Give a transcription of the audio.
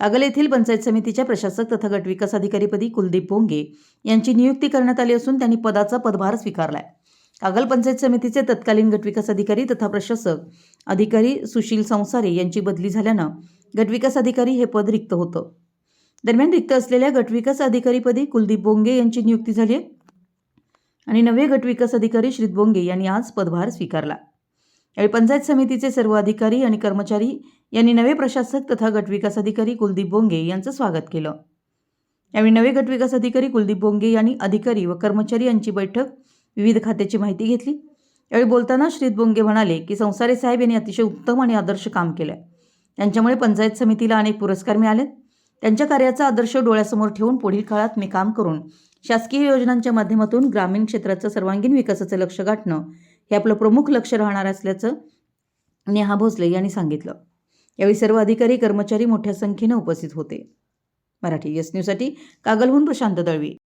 आगल येथील पंचायत समितीच्या प्रशासक तथा गटविकास अधिकारीपदी कुलदीप भोंगे यांची नियुक्ती करण्यात आली असून त्यांनी पदाचा पदभार स्वीकारलाय. कागल पंचायत समितीचे तत्कालीन गटविकास अधिकारी तथा प्रशासक अधिकारी सुशील संसारे यांची बदली झाल्यानं गटविकास अधिकारी हे पद रिक्त होतं. दरम्यान रिक्त असलेल्या गटविकास अधिकारीपदी कुलदीप बोंगे यांची नियुक्ती झाली आहे. आणि नवे गटविकास अधिकारी श्रीत बोंगे यांनी आज पदभार स्वीकारला. यावेळी पंचायत समितीचे सर्व अधिकारी आणि कर्मचारी यांनी नवे प्रशासक तथा गटविकास अधिकारी कुलदीप बोंगे यांचं स्वागत केलं. यावेळी नवे गटविकास अधिकारी कुलदीप बोंगे यांनी अधिकारी व कर्मचारी यांची बैठक विविध खात्याची माहिती घेतली. यावेळी बोलताना श्रीत बोंगे म्हणाले की संसारे साहेब यांनी अतिशय उत्तम आणि आदर्श काम केलं त्यांच्यामुळे पंचायत समितीला अनेक पुरस्कार मिळालेत. त्यांच्या कार्याचा आदर्श डोळ्यासमोर ठेवून पुढील काळात मी काम करून शासकीय योजनांच्या माध्यमातून ग्रामीण क्षेत्राचं सर्वांगीण विकासाचं लक्ष गाठणं हे आपलं प्रमुख लक्ष राहणार असल्याचं नेहा भोसले यांनी सांगितलं. यावेळी सर्व अधिकारी कर्मचारी मोठ्या संख्येनं उपस्थित होते. मराठी एस न्यूजसाठी कागलहून प्रशांत दळवी.